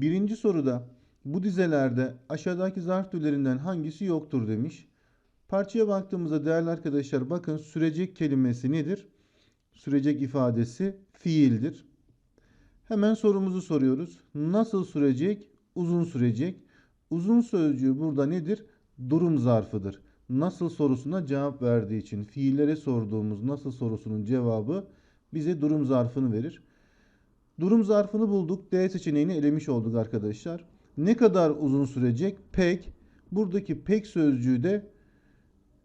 Birinci soruda bu dizelerde aşağıdaki zarf türlerinden hangisi yoktur demiş. Parçaya baktığımızda değerli arkadaşlar bakın sürecek kelimesi nedir? Sürecek ifadesi fiildir. Hemen sorumuzu soruyoruz. Nasıl sürecek? Uzun sürecek. Uzun sözcüğü burada nedir? Durum zarfıdır. Nasıl sorusuna cevap verdiği için fiillere sorduğumuz nasıl sorusunun cevabı bize durum zarfını verir. Durum zarfını bulduk. D seçeneğini elemiş olduk arkadaşlar. Ne kadar uzun sürecek? Pek. Buradaki pek sözcüğü de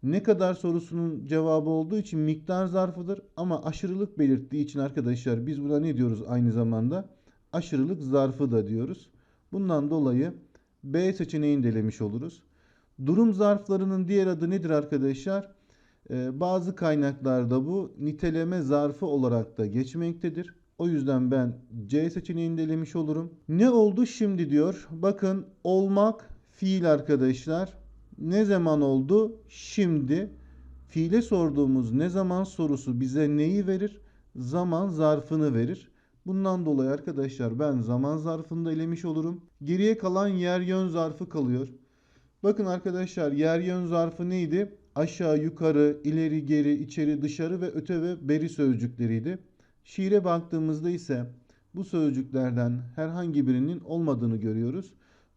ne kadar sorusunun cevabı olduğu için miktar zarfıdır. Ama aşırılık belirttiği için arkadaşlar biz buna ne diyoruz aynı zamanda? Aşırılık zarfı da diyoruz. Bundan dolayı B seçeneğini de elemiş oluruz. Durum zarflarının diğer adı nedir arkadaşlar? Ee, bazı kaynaklarda bu niteleme zarfı olarak da geçmektedir. O yüzden ben C seçeneğini de olurum. Ne oldu şimdi diyor. Bakın olmak fiil arkadaşlar. Ne zaman oldu? Şimdi. Fiile sorduğumuz ne zaman sorusu bize neyi verir? Zaman zarfını verir. Bundan dolayı arkadaşlar ben zaman zarfını da elemiş olurum. Geriye kalan yer yön zarfı kalıyor. Bakın arkadaşlar yer yön zarfı neydi? Aşağı, yukarı, ileri, geri, içeri, dışarı ve öte ve beri sözcükleriydi. Şiire baktığımızda ise bu sözcüklerden herhangi birinin olmadığını görüyoruz.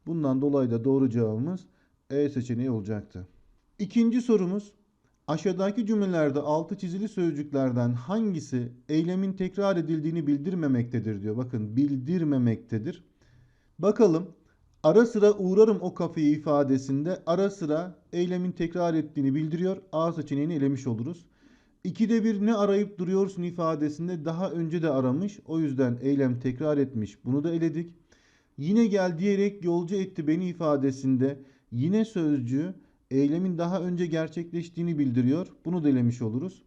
Bundan dolayı da doğru cevabımız E seçeneği olacaktı. İkinci sorumuz aşağıdaki cümlelerde altı çizili sözcüklerden hangisi eylemin tekrar edildiğini bildirmemektedir diyor. Bakın bildirmemektedir. Bakalım ara sıra uğrarım o kafeye ifadesinde ara sıra eylemin tekrar ettiğini bildiriyor. A seçeneğini elemiş oluruz. İkide bir ne arayıp duruyorsun ifadesinde daha önce de aramış. O yüzden eylem tekrar etmiş. Bunu da eledik. Yine gel diyerek yolcu etti beni ifadesinde yine sözcüğü eylemin daha önce gerçekleştiğini bildiriyor. Bunu da oluruz.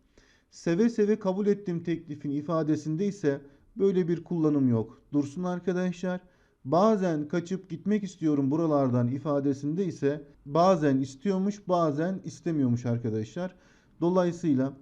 Seve seve kabul ettim teklifin ifadesinde ise böyle bir kullanım yok. Dursun arkadaşlar. Bazen kaçıp gitmek istiyorum buralardan ifadesinde ise bazen istiyormuş bazen istemiyormuş arkadaşlar. Dolayısıyla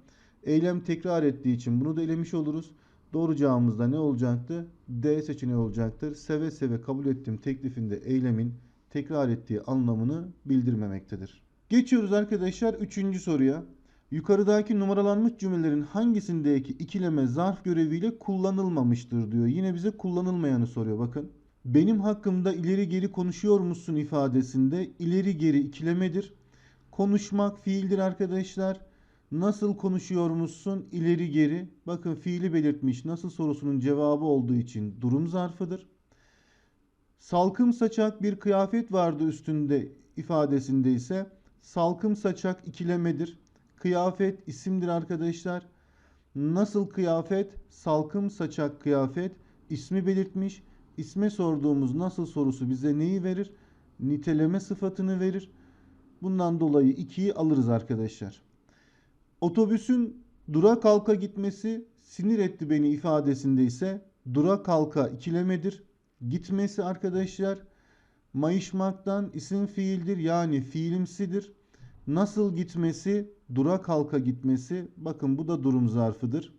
eylem tekrar ettiği için bunu da elemiş oluruz. Doğru cevabımız da ne olacaktı? D seçeneği olacaktır. Seve seve kabul ettim teklifinde eylemin tekrar ettiği anlamını bildirmemektedir. Geçiyoruz arkadaşlar 3. soruya. Yukarıdaki numaralanmış cümlelerin hangisindeki ikileme zarf göreviyle kullanılmamıştır diyor. Yine bize kullanılmayanı soruyor bakın. Benim hakkımda ileri geri konuşuyor musun ifadesinde ileri geri ikilemedir. Konuşmak fiildir arkadaşlar. Nasıl konuşuyor musun? İleri geri. Bakın fiili belirtmiş. Nasıl sorusunun cevabı olduğu için durum zarfıdır. Salkım saçak bir kıyafet vardı üstünde ifadesinde ise salkım saçak ikilemedir. Kıyafet isimdir arkadaşlar. Nasıl kıyafet? Salkım saçak kıyafet ismi belirtmiş. İsme sorduğumuz nasıl sorusu bize neyi verir? Niteleme sıfatını verir. Bundan dolayı 2'yi alırız arkadaşlar. Otobüsün dura kalka gitmesi sinir etti beni ifadesinde ise dura kalka ikilemedir. Gitmesi arkadaşlar mayışmaktan isim fiildir yani fiilimsidir. Nasıl gitmesi dura kalka gitmesi bakın bu da durum zarfıdır.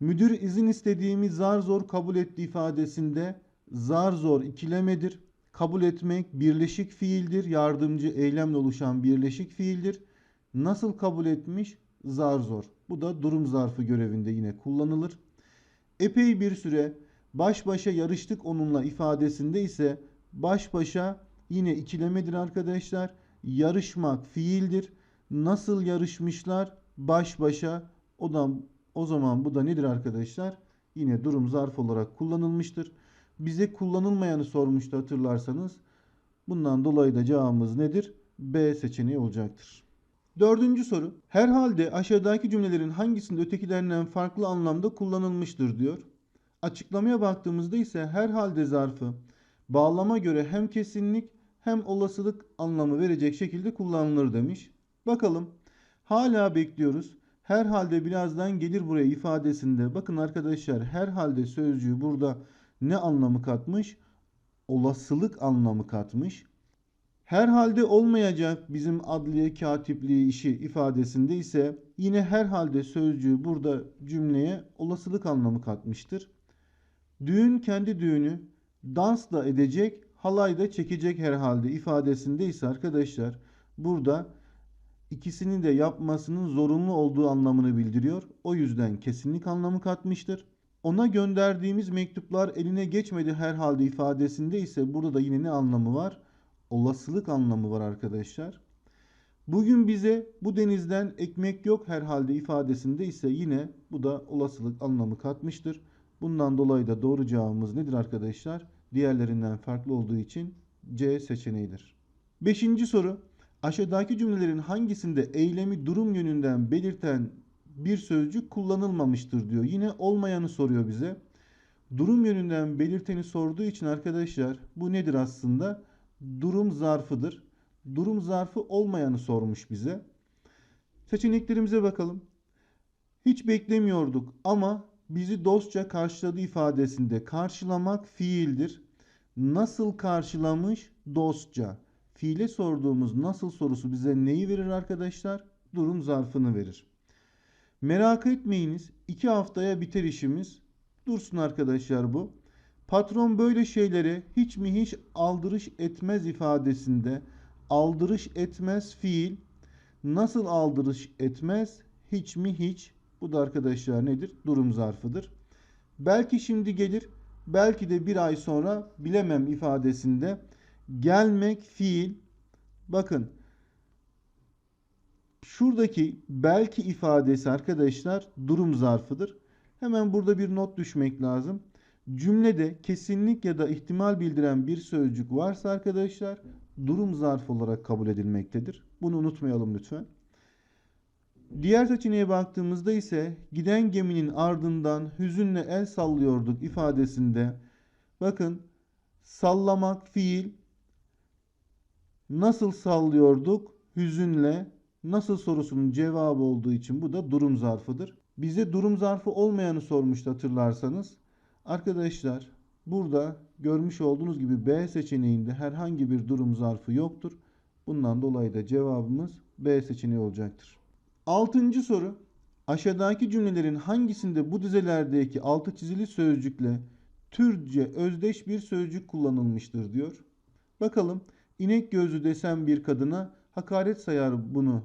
Müdür izin istediğimi zar zor kabul etti ifadesinde zar zor ikilemedir. Kabul etmek birleşik fiildir. Yardımcı eylemle oluşan birleşik fiildir. Nasıl kabul etmiş? Zar zor. Bu da durum zarfı görevinde yine kullanılır. Epey bir süre baş başa yarıştık onunla ifadesinde ise baş başa yine ikilemedir arkadaşlar. Yarışmak fiildir. Nasıl yarışmışlar? Baş başa. O da o zaman bu da nedir arkadaşlar? Yine durum zarf olarak kullanılmıştır. Bize kullanılmayanı sormuştu hatırlarsanız. Bundan dolayı da cevabımız nedir? B seçeneği olacaktır. Dördüncü soru. Herhalde aşağıdaki cümlelerin hangisinde ötekilerinden farklı anlamda kullanılmıştır diyor. Açıklamaya baktığımızda ise herhalde zarfı bağlama göre hem kesinlik hem olasılık anlamı verecek şekilde kullanılır demiş. Bakalım. Hala bekliyoruz. Herhalde birazdan gelir buraya ifadesinde. Bakın arkadaşlar herhalde sözcüğü burada ne anlamı katmış? Olasılık anlamı katmış. Herhalde olmayacak bizim adliye katipliği işi ifadesinde ise yine herhalde sözcüğü burada cümleye olasılık anlamı katmıştır. Düğün kendi düğünü dans da edecek, halay da çekecek herhalde ifadesinde ise arkadaşlar burada ikisini de yapmasının zorunlu olduğu anlamını bildiriyor. O yüzden kesinlik anlamı katmıştır. Ona gönderdiğimiz mektuplar eline geçmedi herhalde ifadesinde ise burada da yine ne anlamı var? Olasılık anlamı var arkadaşlar. Bugün bize bu denizden ekmek yok herhalde ifadesinde ise yine bu da olasılık anlamı katmıştır. Bundan dolayı da doğru cevabımız nedir arkadaşlar? Diğerlerinden farklı olduğu için C seçeneğidir. Beşinci soru. Aşağıdaki cümlelerin hangisinde eylemi durum yönünden belirten bir sözcük kullanılmamıştır diyor. Yine olmayanı soruyor bize. Durum yönünden belirteni sorduğu için arkadaşlar bu nedir aslında? Durum zarfıdır. Durum zarfı olmayanı sormuş bize. Seçeneklerimize bakalım. Hiç beklemiyorduk ama bizi dostça karşıladı ifadesinde karşılamak fiildir. Nasıl karşılamış? Dostça. Fiile sorduğumuz nasıl sorusu bize neyi verir arkadaşlar? Durum zarfını verir. Merak etmeyiniz. iki haftaya biter işimiz. Dursun arkadaşlar bu. Patron böyle şeylere hiç mi hiç aldırış etmez ifadesinde aldırış etmez fiil nasıl aldırış etmez hiç mi hiç bu da arkadaşlar nedir? Durum zarfıdır. Belki şimdi gelir belki de bir ay sonra bilemem ifadesinde gelmek fiil bakın şuradaki belki ifadesi arkadaşlar durum zarfıdır. Hemen burada bir not düşmek lazım. Cümlede kesinlik ya da ihtimal bildiren bir sözcük varsa arkadaşlar durum zarfı olarak kabul edilmektedir. Bunu unutmayalım lütfen. Diğer seçeneğe baktığımızda ise giden geminin ardından hüzünle el sallıyorduk ifadesinde bakın sallamak fiil nasıl sallıyorduk hüzünle nasıl sorusunun cevabı olduğu için bu da durum zarfıdır. Bize durum zarfı olmayanı sormuştu hatırlarsanız. Arkadaşlar burada görmüş olduğunuz gibi B seçeneğinde herhangi bir durum zarfı yoktur. Bundan dolayı da cevabımız B seçeneği olacaktır. Altıncı soru. Aşağıdaki cümlelerin hangisinde bu dizelerdeki altı çizili sözcükle Türkçe özdeş bir sözcük kullanılmıştır diyor. Bakalım inek gözlü desem bir kadına hakaret sayar bunu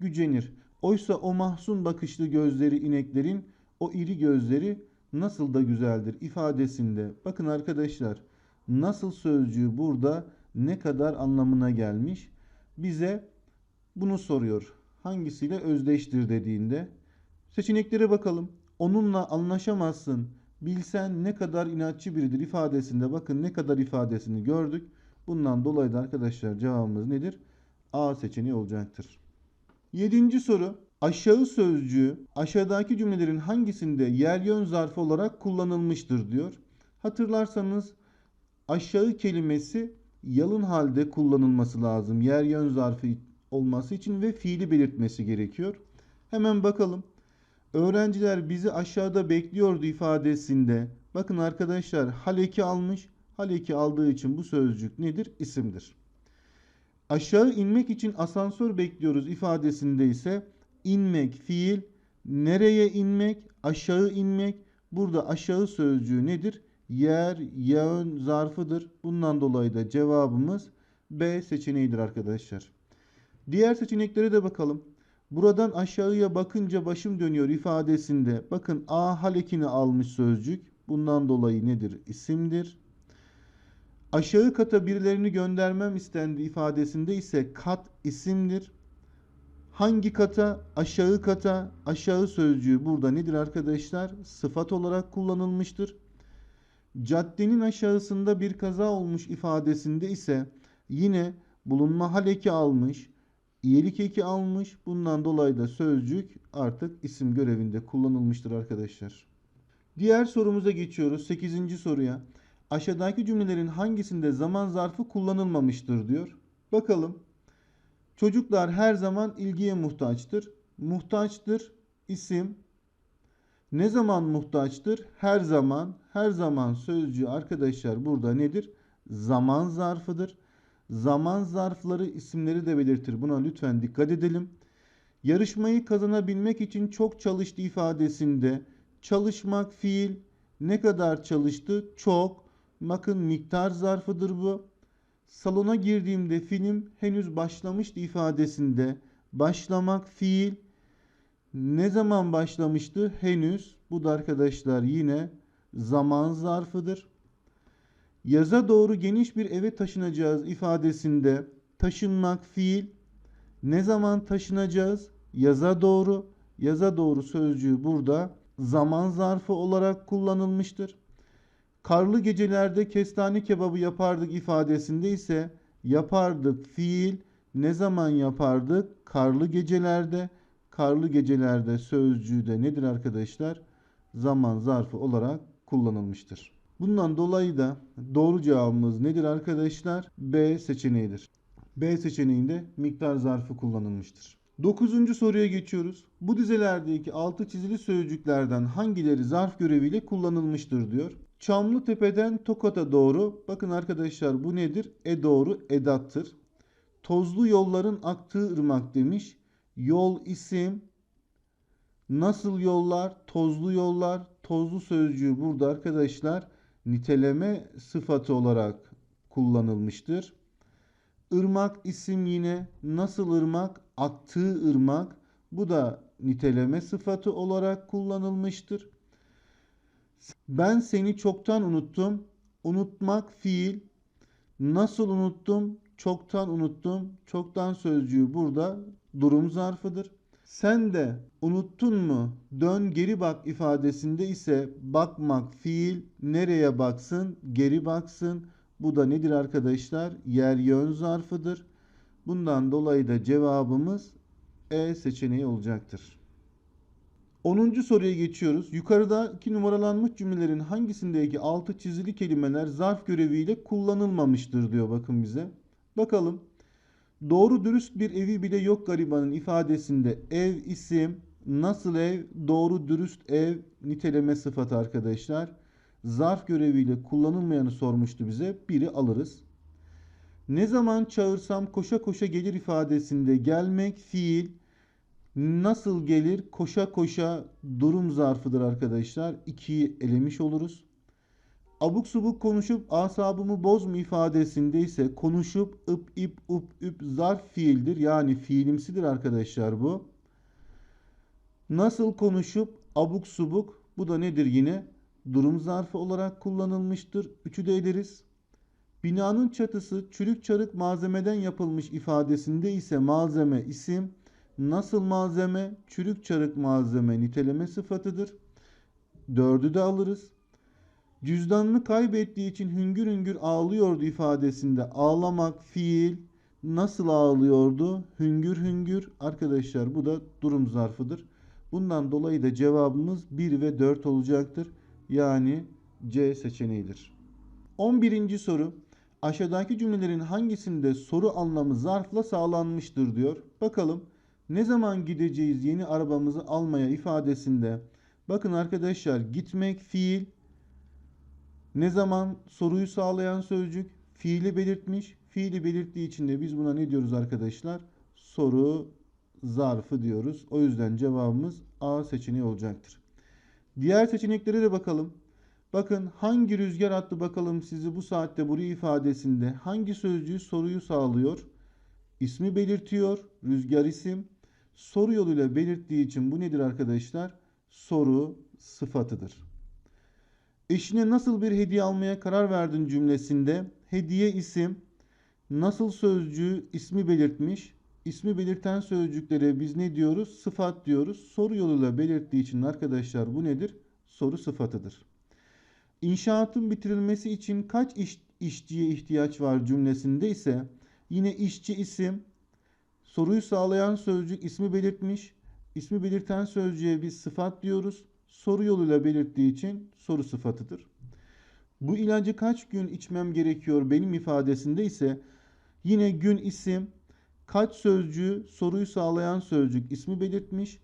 gücenir. Oysa o mahzun bakışlı gözleri ineklerin o iri gözleri nasıl da güzeldir ifadesinde. Bakın arkadaşlar nasıl sözcüğü burada ne kadar anlamına gelmiş. Bize bunu soruyor. Hangisiyle özdeştir dediğinde. Seçeneklere bakalım. Onunla anlaşamazsın. Bilsen ne kadar inatçı biridir ifadesinde. Bakın ne kadar ifadesini gördük. Bundan dolayı da arkadaşlar cevabımız nedir? A seçeneği olacaktır. Yedinci soru. Aşağı sözcüğü aşağıdaki cümlelerin hangisinde yer yön zarfı olarak kullanılmıştır diyor. Hatırlarsanız aşağı kelimesi yalın halde kullanılması lazım. Yer yön zarfı olması için ve fiili belirtmesi gerekiyor. Hemen bakalım. Öğrenciler bizi aşağıda bekliyordu ifadesinde. Bakın arkadaşlar haleki almış. Haleki aldığı için bu sözcük nedir? İsimdir. Aşağı inmek için asansör bekliyoruz ifadesinde ise inmek fiil, nereye inmek, aşağı inmek. Burada aşağı sözcüğü nedir? Yer, yön zarfıdır. Bundan dolayı da cevabımız B seçeneğidir arkadaşlar. Diğer seçeneklere de bakalım. Buradan aşağıya bakınca başım dönüyor ifadesinde. Bakın A halekini almış sözcük. Bundan dolayı nedir? İsimdir. Aşağı kata birilerini göndermem istendi ifadesinde ise kat isimdir. Hangi kata? Aşağı kata. Aşağı sözcüğü burada nedir arkadaşlar? Sıfat olarak kullanılmıştır. Caddenin aşağısında bir kaza olmuş ifadesinde ise yine bulunma hal eki almış, iyilik eki almış. Bundan dolayı da sözcük artık isim görevinde kullanılmıştır arkadaşlar. Diğer sorumuza geçiyoruz. 8. soruya. Aşağıdaki cümlelerin hangisinde zaman zarfı kullanılmamıştır diyor. Bakalım. Çocuklar her zaman ilgiye muhtaçtır. Muhtaçtır isim. Ne zaman muhtaçtır? Her zaman. Her zaman sözcüğü arkadaşlar burada nedir? Zaman zarfıdır. Zaman zarfları isimleri de belirtir. Buna lütfen dikkat edelim. Yarışmayı kazanabilmek için çok çalıştı ifadesinde çalışmak fiil ne kadar çalıştı? Çok. Bakın miktar zarfıdır bu. Salona girdiğimde film henüz başlamıştı ifadesinde başlamak fiil ne zaman başlamıştı? Henüz. Bu da arkadaşlar yine zaman zarfıdır. Yaza doğru geniş bir eve taşınacağız ifadesinde taşınmak fiil. Ne zaman taşınacağız? Yaza doğru. Yaza doğru sözcüğü burada zaman zarfı olarak kullanılmıştır. Karlı gecelerde kestane kebabı yapardık ifadesinde ise yapardık fiil. Ne zaman yapardık? Karlı gecelerde. Karlı gecelerde sözcüğü de nedir arkadaşlar? Zaman zarfı olarak kullanılmıştır. Bundan dolayı da doğru cevabımız nedir arkadaşlar? B seçeneğidir. B seçeneğinde miktar zarfı kullanılmıştır. Dokuzuncu soruya geçiyoruz. Bu dizelerdeki altı çizili sözcüklerden hangileri zarf göreviyle kullanılmıştır diyor. Çamlıtepe'den Tokat'a doğru. Bakın arkadaşlar bu nedir? E doğru edattır. Tozlu yolların aktığı ırmak demiş. Yol isim. Nasıl yollar? Tozlu yollar. Tozlu sözcüğü burada arkadaşlar niteleme sıfatı olarak kullanılmıştır. Irmak isim yine nasıl ırmak? Aktığı ırmak. Bu da niteleme sıfatı olarak kullanılmıştır. Ben seni çoktan unuttum. Unutmak fiil. Nasıl unuttum? Çoktan unuttum. Çoktan sözcüğü burada durum zarfıdır. Sen de unuttun mu? Dön geri bak ifadesinde ise bakmak fiil nereye baksın? Geri baksın. Bu da nedir arkadaşlar? Yer yön zarfıdır. Bundan dolayı da cevabımız E seçeneği olacaktır. 10. soruya geçiyoruz. Yukarıdaki numaralanmış cümlelerin hangisindeki altı çizili kelimeler zarf göreviyle kullanılmamıştır diyor bakın bize. Bakalım. Doğru dürüst bir evi bile yok garibanın ifadesinde ev isim, nasıl ev, doğru dürüst ev niteleme sıfatı arkadaşlar. Zarf göreviyle kullanılmayanı sormuştu bize. Biri alırız. Ne zaman çağırsam koşa koşa gelir ifadesinde gelmek fiil, nasıl gelir koşa koşa durum zarfıdır arkadaşlar. 2'yi elemiş oluruz. Abuk subuk konuşup asabımı bozma ifadesinde ise konuşup ıp ip up üp zarf fiildir. Yani fiilimsidir arkadaşlar bu. Nasıl konuşup abuk subuk bu da nedir yine? Durum zarfı olarak kullanılmıştır. Üçü de ederiz. Binanın çatısı çürük çarık malzemeden yapılmış ifadesinde ise malzeme isim, nasıl malzeme çürük çarık malzeme niteleme sıfatıdır. Dördü de alırız. Cüzdanını kaybettiği için hüngür hüngür ağlıyordu ifadesinde ağlamak fiil nasıl ağlıyordu? Hüngür hüngür. Arkadaşlar bu da durum zarfıdır. Bundan dolayı da cevabımız 1 ve 4 olacaktır. Yani C seçeneğidir. 11. soru. Aşağıdaki cümlelerin hangisinde soru anlamı zarfla sağlanmıştır diyor. Bakalım ne zaman gideceğiz yeni arabamızı almaya ifadesinde. Bakın arkadaşlar gitmek fiil ne zaman soruyu sağlayan sözcük fiili belirtmiş. Fiili belirttiği için de biz buna ne diyoruz arkadaşlar? Soru zarfı diyoruz. O yüzden cevabımız A seçeneği olacaktır. Diğer seçeneklere de bakalım. Bakın hangi rüzgar attı bakalım sizi bu saatte buraya ifadesinde hangi sözcüğü soruyu sağlıyor? İsmi belirtiyor. Rüzgar isim. Soru yoluyla belirttiği için bu nedir arkadaşlar? Soru sıfatıdır. Eşine nasıl bir hediye almaya karar verdin cümlesinde hediye isim, nasıl sözcüğü ismi belirtmiş. İsmi belirten sözcüklere biz ne diyoruz? Sıfat diyoruz. Soru yoluyla belirttiği için arkadaşlar bu nedir? Soru sıfatıdır. İnşaatın bitirilmesi için kaç iş, işçiye ihtiyaç var cümlesinde ise yine işçi isim, soruyu sağlayan sözcük ismi belirtmiş. İsmi belirten sözcüğe biz sıfat diyoruz soru yoluyla belirttiği için soru sıfatıdır. Bu ilacı kaç gün içmem gerekiyor benim ifadesinde ise yine gün isim, kaç sözcüğü soruyu sağlayan sözcük ismi belirtmiş.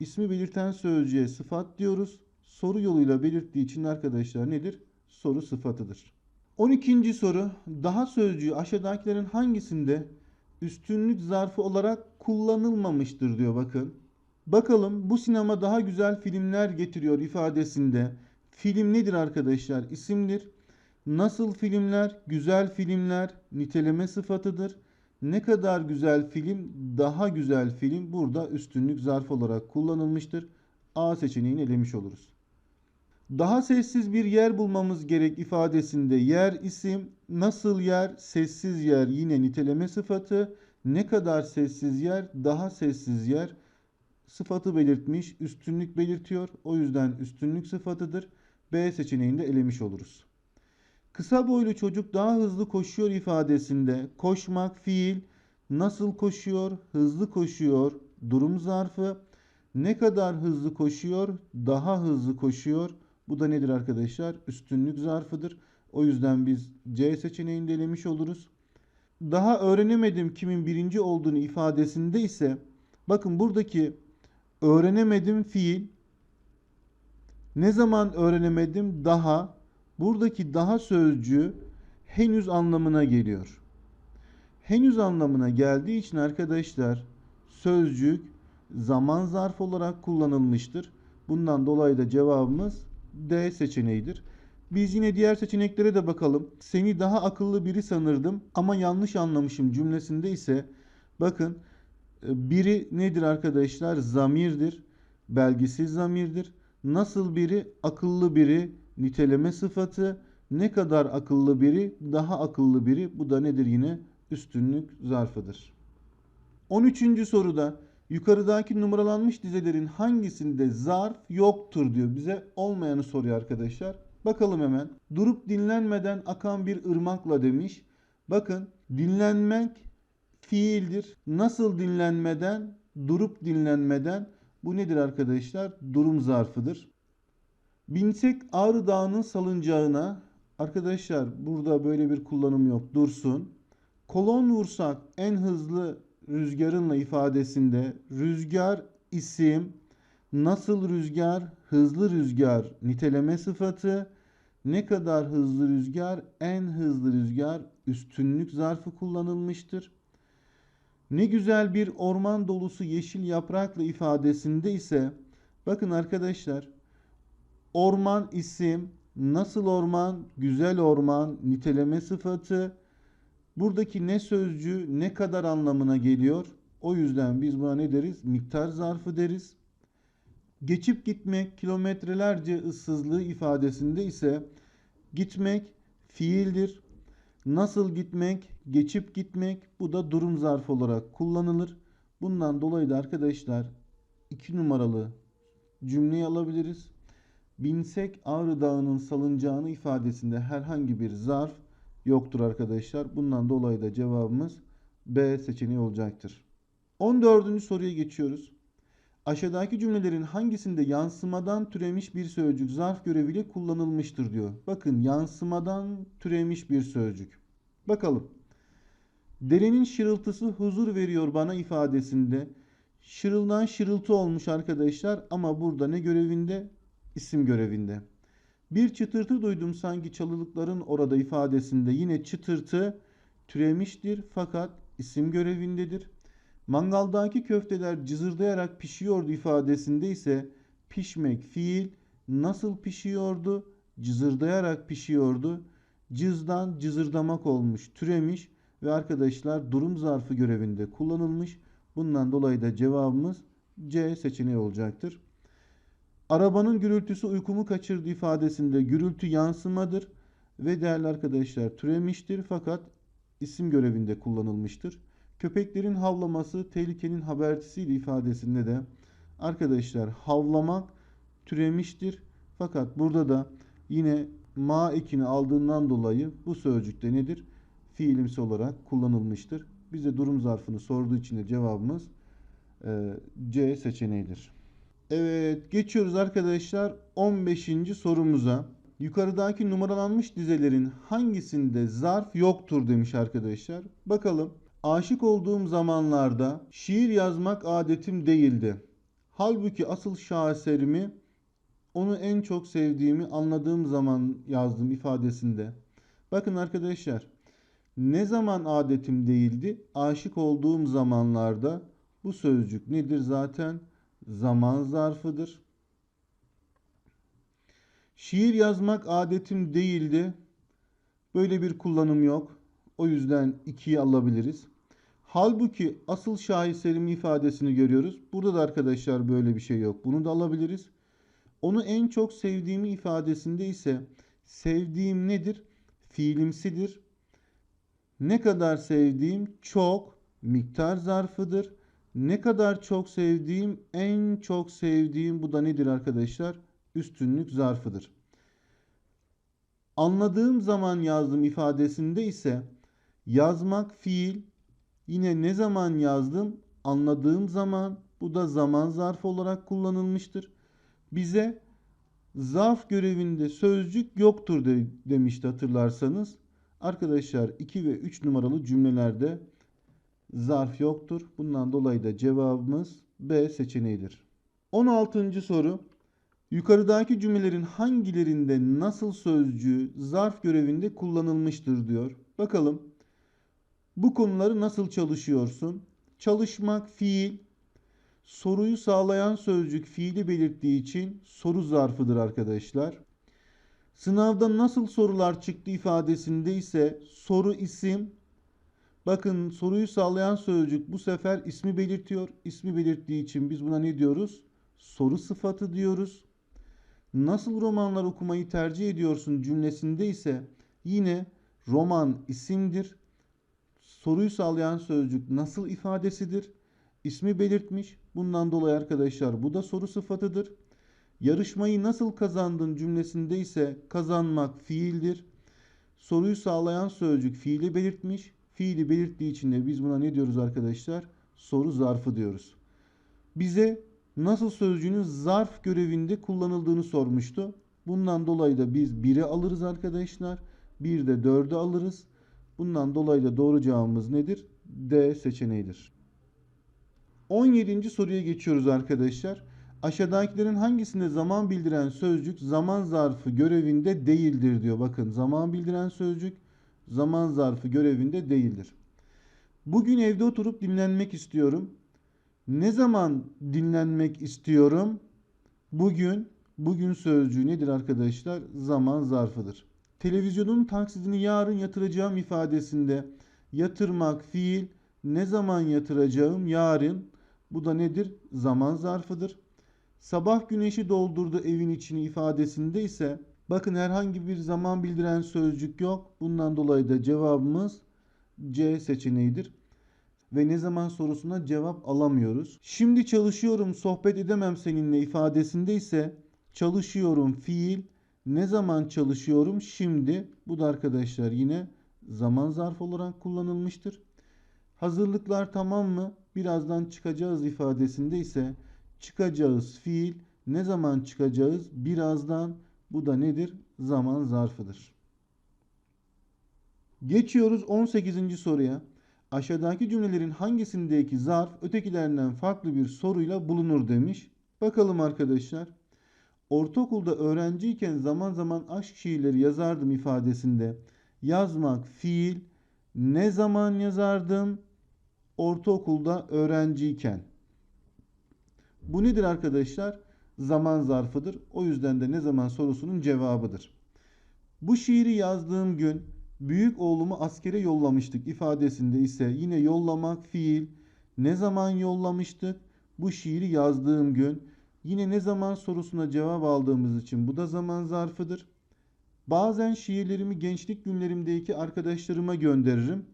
İsmi belirten sözcüğe sıfat diyoruz. Soru yoluyla belirttiği için arkadaşlar nedir? Soru sıfatıdır. 12. soru. Daha sözcüğü aşağıdakilerin hangisinde üstünlük zarfı olarak kullanılmamıştır diyor bakın. Bakalım bu sinema daha güzel filmler getiriyor ifadesinde. Film nedir arkadaşlar? İsimdir. Nasıl filmler? Güzel filmler niteleme sıfatıdır. Ne kadar güzel film, daha güzel film burada üstünlük zarf olarak kullanılmıştır. A seçeneğini elemiş oluruz. Daha sessiz bir yer bulmamız gerek ifadesinde yer isim, nasıl yer, sessiz yer yine niteleme sıfatı, ne kadar sessiz yer, daha sessiz yer sıfatı belirtmiş, üstünlük belirtiyor. O yüzden üstünlük sıfatıdır. B seçeneğinde elemiş oluruz. Kısa boylu çocuk daha hızlı koşuyor ifadesinde koşmak fiil, nasıl koşuyor, hızlı koşuyor, durum zarfı, ne kadar hızlı koşuyor, daha hızlı koşuyor. Bu da nedir arkadaşlar? Üstünlük zarfıdır. O yüzden biz C seçeneğinde elemiş oluruz. Daha öğrenemedim kimin birinci olduğunu ifadesinde ise bakın buradaki öğrenemedim fiil ne zaman öğrenemedim daha buradaki daha sözcüğü henüz anlamına geliyor. Henüz anlamına geldiği için arkadaşlar sözcük zaman zarf olarak kullanılmıştır. Bundan dolayı da cevabımız D seçeneğidir. Biz yine diğer seçeneklere de bakalım. Seni daha akıllı biri sanırdım ama yanlış anlamışım cümlesinde ise bakın e, biri nedir arkadaşlar? Zamirdir. Belgisiz zamirdir. Nasıl biri? Akıllı biri. Niteleme sıfatı. Ne kadar akıllı biri? Daha akıllı biri. Bu da nedir yine? Üstünlük zarfıdır. 13. soruda yukarıdaki numaralanmış dizelerin hangisinde zarf yoktur diyor. Bize olmayanı soruyor arkadaşlar. Bakalım hemen. Durup dinlenmeden akan bir ırmakla demiş. Bakın dinlenmek fiildir. Nasıl dinlenmeden? Durup dinlenmeden. Bu nedir arkadaşlar? Durum zarfıdır. Binsek Ağrı Dağı'nın salıncağına. Arkadaşlar burada böyle bir kullanım yok. Dursun. Kolon vursak en hızlı rüzgarınla ifadesinde rüzgar isim, nasıl rüzgar, hızlı rüzgar niteleme sıfatı, ne kadar hızlı rüzgar, en hızlı rüzgar üstünlük zarfı kullanılmıştır. Ne güzel bir orman dolusu yeşil yaprakla ifadesinde ise bakın arkadaşlar orman isim, nasıl orman, güzel orman niteleme sıfatı, Buradaki ne sözcüğü ne kadar anlamına geliyor? O yüzden biz buna ne deriz? Miktar zarfı deriz. Geçip gitmek kilometrelerce ıssızlığı ifadesinde ise gitmek fiildir. Nasıl gitmek? Geçip gitmek. Bu da durum zarfı olarak kullanılır. Bundan dolayı da arkadaşlar iki numaralı cümleyi alabiliriz. Binsek Ağrı Dağı'nın salıncağını ifadesinde herhangi bir zarf yoktur arkadaşlar. Bundan dolayı da cevabımız B seçeneği olacaktır. 14. soruya geçiyoruz. Aşağıdaki cümlelerin hangisinde yansımadan türemiş bir sözcük zarf göreviyle kullanılmıştır diyor. Bakın yansımadan türemiş bir sözcük. Bakalım. Derenin şırıltısı huzur veriyor bana ifadesinde. Şırıldan şırıltı olmuş arkadaşlar ama burada ne görevinde? İsim görevinde. Bir çıtırtı duydum sanki çalılıkların orada ifadesinde yine çıtırtı türemiştir fakat isim görevindedir. Mangaldaki köfteler cızırdayarak pişiyordu ifadesinde ise pişmek fiil nasıl pişiyordu? Cızırdayarak pişiyordu. Cızdan cızırdamak olmuş, türemiş ve arkadaşlar durum zarfı görevinde kullanılmış. Bundan dolayı da cevabımız C seçeneği olacaktır. Arabanın gürültüsü uykumu kaçırdı ifadesinde gürültü yansımadır ve değerli arkadaşlar türemiştir fakat isim görevinde kullanılmıştır. Köpeklerin havlaması tehlikenin habercisiyle ifadesinde de arkadaşlar havlamak türemiştir. Fakat burada da yine ma ekini aldığından dolayı bu sözcükte nedir? Fiilimsi olarak kullanılmıştır. Bize durum zarfını sorduğu için de cevabımız C seçeneğidir. Evet geçiyoruz arkadaşlar 15. sorumuza. Yukarıdaki numaralanmış dizelerin hangisinde zarf yoktur demiş arkadaşlar. Bakalım. Aşık olduğum zamanlarda şiir yazmak adetim değildi. Halbuki asıl şaheserimi onu en çok sevdiğimi anladığım zaman yazdım ifadesinde. Bakın arkadaşlar ne zaman adetim değildi? Aşık olduğum zamanlarda bu sözcük nedir zaten? Zaman zarfıdır. Şiir yazmak adetim değildi. Böyle bir kullanım yok. O yüzden 2'yi alabiliriz. Halbuki asıl şaheserim ifadesini görüyoruz. Burada da arkadaşlar böyle bir şey yok. Bunu da alabiliriz. Onu en çok sevdiğimi ifadesinde ise sevdiğim nedir? Fiilimsidir. Ne kadar sevdiğim çok miktar zarfıdır. Ne kadar çok sevdiğim en çok sevdiğim bu da nedir arkadaşlar? Üstünlük zarfıdır. Anladığım zaman yazdım ifadesinde ise yazmak fiil yine ne zaman yazdım anladığım zaman bu da zaman zarfı olarak kullanılmıştır. Bize zarf görevinde sözcük yoktur de, demişti hatırlarsanız. Arkadaşlar 2 ve 3 numaralı cümlelerde zarf yoktur. Bundan dolayı da cevabımız B seçeneğidir. 16. soru. Yukarıdaki cümlelerin hangilerinde nasıl sözcüğü zarf görevinde kullanılmıştır diyor. Bakalım. Bu konuları nasıl çalışıyorsun? Çalışmak fiil. Soruyu sağlayan sözcük fiili belirttiği için soru zarfıdır arkadaşlar. Sınavda nasıl sorular çıktı ifadesinde ise soru isim. Bakın soruyu sağlayan sözcük bu sefer ismi belirtiyor. İsmi belirttiği için biz buna ne diyoruz? Soru sıfatı diyoruz. Nasıl romanlar okumayı tercih ediyorsun cümlesinde ise yine roman isimdir. Soruyu sağlayan sözcük nasıl ifadesidir? İsmi belirtmiş. Bundan dolayı arkadaşlar bu da soru sıfatıdır. Yarışmayı nasıl kazandın cümlesinde ise kazanmak fiildir. Soruyu sağlayan sözcük fiili belirtmiş. Fiili belirttiği için de biz buna ne diyoruz arkadaşlar? Soru zarfı diyoruz. Bize nasıl sözcüğünün zarf görevinde kullanıldığını sormuştu. Bundan dolayı da biz 1'i alırız arkadaşlar. Bir de 4'ü alırız. Bundan dolayı da doğru cevabımız nedir? D seçeneğidir. 17. soruya geçiyoruz arkadaşlar. Aşağıdakilerin hangisinde zaman bildiren sözcük zaman zarfı görevinde değildir diyor. Bakın zaman bildiren sözcük zaman zarfı görevinde değildir. Bugün evde oturup dinlenmek istiyorum. Ne zaman dinlenmek istiyorum? Bugün, bugün sözcüğü nedir arkadaşlar? Zaman zarfıdır. Televizyonun taksidini yarın yatıracağım ifadesinde yatırmak fiil, ne zaman yatıracağım? Yarın. Bu da nedir? Zaman zarfıdır. Sabah güneşi doldurdu evin içini ifadesinde ise bakın herhangi bir zaman bildiren sözcük yok. Bundan dolayı da cevabımız C seçeneğidir. Ve ne zaman sorusuna cevap alamıyoruz. Şimdi çalışıyorum sohbet edemem seninle ifadesinde ise çalışıyorum fiil. Ne zaman çalışıyorum? Şimdi. Bu da arkadaşlar yine zaman zarf olarak kullanılmıştır. Hazırlıklar tamam mı? Birazdan çıkacağız ifadesinde ise çıkacağız fiil. Ne zaman çıkacağız? Birazdan. Bu da nedir? Zaman zarfıdır. Geçiyoruz 18. soruya. Aşağıdaki cümlelerin hangisindeki zarf ötekilerinden farklı bir soruyla bulunur demiş. Bakalım arkadaşlar. Ortaokulda öğrenciyken zaman zaman aşk şiirleri yazardım ifadesinde. Yazmak fiil. Ne zaman yazardım? Ortaokulda öğrenciyken. Bu nedir arkadaşlar? Zaman zarfıdır. O yüzden de ne zaman sorusunun cevabıdır. Bu şiiri yazdığım gün büyük oğlumu askere yollamıştık ifadesinde ise yine yollamak fiil. Ne zaman yollamıştık? Bu şiiri yazdığım gün. Yine ne zaman sorusuna cevap aldığımız için bu da zaman zarfıdır. Bazen şiirlerimi gençlik günlerimdeki arkadaşlarıma gönderirim.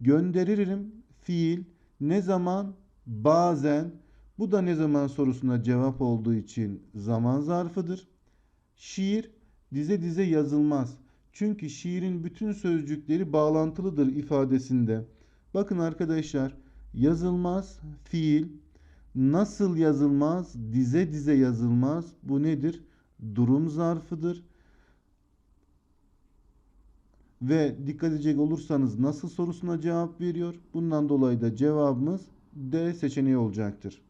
Gönderirim fiil. Ne zaman? Bazen. Bu da ne zaman sorusuna cevap olduğu için zaman zarfıdır. Şiir dize dize yazılmaz. Çünkü şiirin bütün sözcükleri bağlantılıdır ifadesinde. Bakın arkadaşlar yazılmaz fiil nasıl yazılmaz dize dize yazılmaz. Bu nedir? Durum zarfıdır. Ve dikkat edecek olursanız nasıl sorusuna cevap veriyor. Bundan dolayı da cevabımız D seçeneği olacaktır.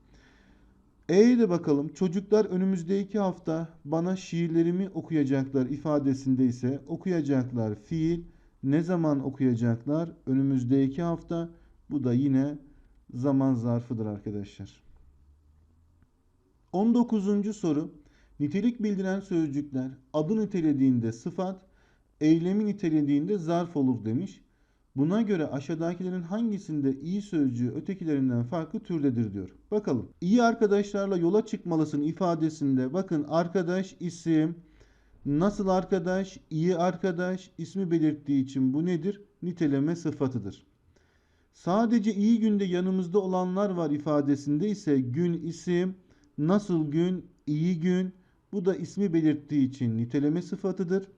E'ye de bakalım. Çocuklar önümüzdeki hafta bana şiirlerimi okuyacaklar ifadesinde ise okuyacaklar fiil. Ne zaman okuyacaklar? Önümüzdeki hafta. Bu da yine zaman zarfıdır arkadaşlar. 19. soru. Nitelik bildiren sözcükler adı nitelediğinde sıfat, eylemi nitelediğinde zarf olur demiş. Buna göre aşağıdakilerin hangisinde iyi sözcüğü ötekilerinden farklı türdedir diyor. Bakalım. İyi arkadaşlarla yola çıkmalısın ifadesinde bakın arkadaş isim, nasıl arkadaş, iyi arkadaş ismi belirttiği için bu nedir? Niteleme sıfatıdır. Sadece iyi günde yanımızda olanlar var ifadesinde ise gün isim, nasıl gün, iyi gün bu da ismi belirttiği için niteleme sıfatıdır.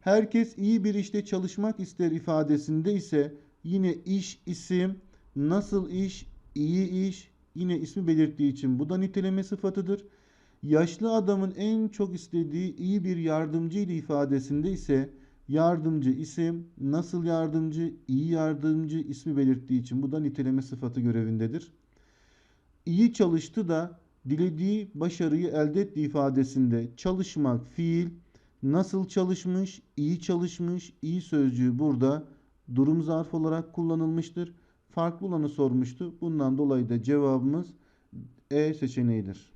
Herkes iyi bir işte çalışmak ister ifadesinde ise yine iş isim, nasıl iş, iyi iş yine ismi belirttiği için bu da niteleme sıfatıdır. Yaşlı adamın en çok istediği iyi bir yardımcıydı ifadesinde ise yardımcı isim, nasıl yardımcı, iyi yardımcı ismi belirttiği için bu da niteleme sıfatı görevindedir. İyi çalıştı da dilediği başarıyı elde etti ifadesinde çalışmak fiil, nasıl çalışmış, iyi çalışmış, iyi sözcüğü burada durum zarf olarak kullanılmıştır. Farklı olanı sormuştu. Bundan dolayı da cevabımız E seçeneğidir.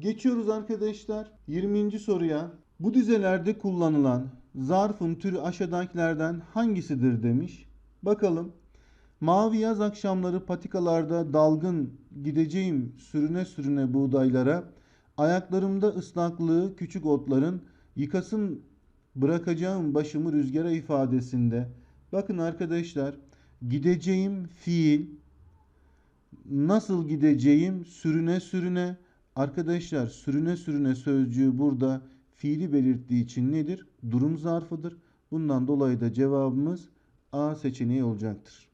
Geçiyoruz arkadaşlar 20. soruya. Bu dizelerde kullanılan zarfın türü aşağıdakilerden hangisidir demiş. Bakalım. Mavi yaz akşamları patikalarda dalgın gideceğim sürüne sürüne buğdaylara, ayaklarımda ıslaklığı küçük otların yıkasın bırakacağım başımı rüzgara ifadesinde. Bakın arkadaşlar gideceğim fiil nasıl gideceğim sürüne sürüne arkadaşlar sürüne sürüne sözcüğü burada fiili belirttiği için nedir? Durum zarfıdır. Bundan dolayı da cevabımız A seçeneği olacaktır.